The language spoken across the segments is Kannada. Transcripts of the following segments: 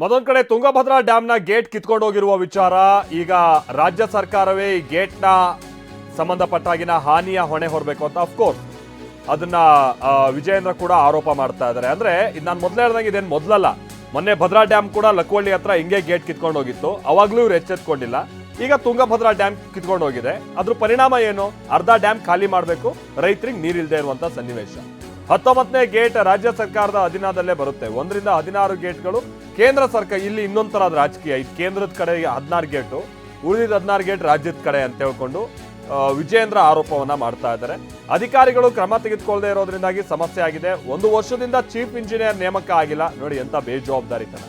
ಮತ್ತೊಂದ್ ಕಡೆ ತುಂಗಭದ್ರಾ ಡ್ಯಾಮ್ನ ಗೇಟ್ ಕಿತ್ಕೊಂಡು ಹೋಗಿರುವ ವಿಚಾರ, ಈಗ ರಾಜ್ಯ ಸರ್ಕಾರವೇ ಈ ಗೇಟ್ನ ಸಂಬಂಧಪಟ್ಟಾಗಿನ ಹಾನಿಯ ಹೊಣೆ ಹೊರಬೇಕು ಅಂತ ಅಫ್ಕೋರ್ಸ್ ಅದನ್ನ ವಿಜಯೇಂದ್ರ ಕೂಡ ಆರೋಪ ಮಾಡ್ತಾ ಇದ್ದಾರೆ. ಅಂದ್ರೆ ನಾನು ಮೊದಲೇ ಹೇಳ್ದಂಗೆ ಇದೇನು ಮೊದಲಲ್ಲ. ಮೊನ್ನೆ ಭದ್ರಾ ಡ್ಯಾಮ್ ಕೂಡ ಲಕ್ವಳ್ಳಿ ಹತ್ರ ಹಿಂಗೆ ಗೇಟ್ ಕಿತ್ಕೊಂಡು ಹೋಗಿತ್ತು ಅವಾಗ್ಲೂ ಇವ್ರು ಎಚ್ಚೆತ್ಕೊಂಡಿಲ್ಲ. ಈಗ ತುಂಗಭದ್ರಾ ಡ್ಯಾಮ್ ಕಿತ್ಕೊಂಡು ಹೋಗಿದೆ ಅದ್ರ ಪರಿಣಾಮ ಏನು? ಅರ್ಧ ಡ್ಯಾಮ್ ಖಾಲಿ ಮಾಡಬೇಕು, ರೈತರಿಗೆ ನೀರಿಲ್ಲದೆ ಇರುವಂತ ಸನ್ನಿವೇಶ. ಹತ್ತೊಂಬತ್ತನೇ ಗೇಟ್ ರಾಜ್ಯ ಸರ್ಕಾರದ ಅಧೀನದಲ್ಲೇ ಬರುತ್ತೆ. ಒಂದರಿಂದ ಹದಿನಾರು ಗೇಟ್ಗಳು. ಕೇಂದ್ರ ಸರ್ಕಾರ ಇಲ್ಲಿ ಇನ್ನೊಂದು ತರಹದ ರಾಜಕೀಯ. ಇದು ಕೇಂದ್ರದ ಕಡೆ ಹದಿನಾರು ಗೇಟು. ಉಳಿದಿದ್ದ ಹದಿನಾರು ಗೇಟ್ ರಾಜ್ಯದ ಕಡೆ ಅಂತ ಹೇಳ್ಕೊಂಡು ವಿಜಯೇಂದ್ರ ಆರೋಪವನ್ನ ಮಾಡ್ತಾ ಇದ್ದಾರೆ. ಅಧಿಕಾರಿಗಳು ಕ್ರಮ ತೆಗೆದುಕೊಳ್ಳದೆ ಇರೋದ್ರಿಂದಾಗಿ ಸಮಸ್ಯೆ ಆಗಿದೆ. ಒಂದು ವರ್ಷದಿಂದ ಚೀಫ್ ಇಂಜಿನಿಯರ್ ನೇಮಕ ಆಗಿಲ್ಲ. ನೋಡಿ ಎಂತ ಬೇಜವಾಬ್ದಾರಿತನ.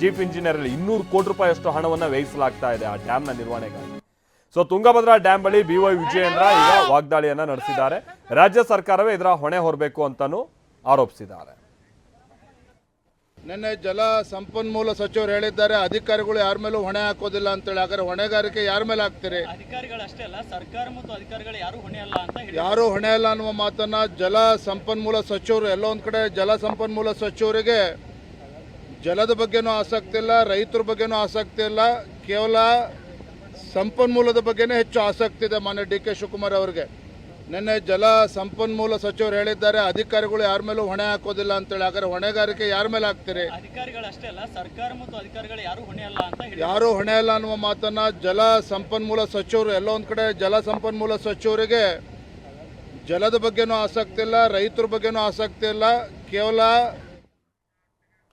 ಚೀಫ್ ಇಂಜಿನಿಯರ್ ಅಲ್ಲಿ ಇನ್ನೂರು ಕೋಟಿ ರೂಪಾಯಿ ಅಷ್ಟು ಹಣವನ್ನ ವ್ಯಯಿಸಲಾಗ್ತಾ ಇದೆ ಆ ಡ್ಯಾಮ್ನ ನಿರ್ವಹಣೆಗಾಗಿ. ಸೊ ತುಂಗಭದ್ರಾ ಡ್ಯಾಮ್ ಬಳಿ ಬಿ ವೈ ವಿಜಯೇಂದ್ರ ಈಗ ವಾಗ್ದಾಳಿಯನ್ನ ನಡೆಸಿದ್ದಾರೆ. ರಾಜ್ಯ ಸರ್ಕಾರವೇ ಇದರ ಹೊಣೆ ಹೊರಬೇಕು ಅಂತಾನೂ ಆರೋಪಿಸಿದ್ದಾರೆ. ನಿನ್ನೆ ಜಲ ಸಂಪನ್ಮೂಲ ಸಚಿವರು ಹೇಳಿದ್ದಾರೆ ಅಧಿಕಾರಿಗಳು ಯಾರ ಮೇಲೂ ಹೊಣೆ ಹಾಕೋದಿಲ್ಲ ಅಂತೇಳಿ. ಹಾಗಾದ್ರೆ ಹೊಣೆಗಾರಿಕೆ ಯಾರ ಮೇಲೆ ಹಾಕ್ತೀರಿ? ಅಧಿಕಾರಿಗಳಷ್ಟೇ ಅಲ್ಲ ಸರ್ಕಾರ ಮತ್ತು ಅಧಿಕಾರಿಗಳು ಯಾರು ಹೊಣೆ ಅಲ್ಲ ಅಂತ ಹೇಳಿ ಯಾರು ಹೊಣೆ ಇಲ್ಲ ಅನ್ನುವ ಮಾತನ್ನ ಜಲ ಸಂಪನ್ಮೂಲ ಸಚಿವರು ಎಲ್ಲೋ ಒಂದ್ ಕಡೆ ಜಲ ಸಂಪನ್ಮೂಲ ಸಚಿವರಿಗೆ ಜಲದ ಬಗ್ಗೆನೂ ಆಸಕ್ತಿ ಇಲ್ಲ ರೈತರ ಬಗ್ಗೆನೂ ಆಸಕ್ತಿ ಇಲ್ಲ. ಕೇವಲ ಸಂಪನ್ಮೂಲದ ಬಗ್ಗೆನೇ ಹೆಚ್ಚು ಆಸಕ್ತಿ ಇದೆ ಮಾನ್ಯ ಡಿ ಕೆ ಶಿವಕುಮಾರ್ ಅವರಿಗೆ. ನಿನ್ನೆ ಜಲ ಸಂಪನ್ಮೂಲ ಸಚಿವರು ಹೇಳಿದ್ದಾರೆ ಅಧಿಕಾರಿಗಳು ಯಾರ ಮೇಲೂ ಹೊಣೆ ಹಾಕೋದಿಲ್ಲ ಅಂತೇಳಿ. ಹಾಗಾದ್ರೆ ಹೊಣೆಗಾರಿಕೆ ಯಾರ ಮೇಲೆ ಹಾಕ್ತೀರಿ? ಅಧಿಕಾರಿಗಳಷ್ಟೇ ಅಲ್ಲ ಸರ್ಕಾರ ಮತ್ತು ಅಧಿಕಾರಿಗಳು ಯಾರು ಹೊಣೆ ಅಲ್ಲ ಅನ್ನುವ ಮಾತನ್ನ ಜಲ ಸಂಪನ್ಮೂಲ ಸಚಿವರು ಎಲ್ಲೋ ಒಂದ್ ಕಡೆ ಜಲ ಸಂಪನ್ಮೂಲ ಸಚಿವರಿಗೆ ಜಲದ ಬಗ್ಗೆನೂ ಆಸಕ್ತಿ ಇಲ್ಲ ರೈತರ ಬಗ್ಗೆನೂ ಆಸಕ್ತಿ ಇಲ್ಲ. ಕೇವಲ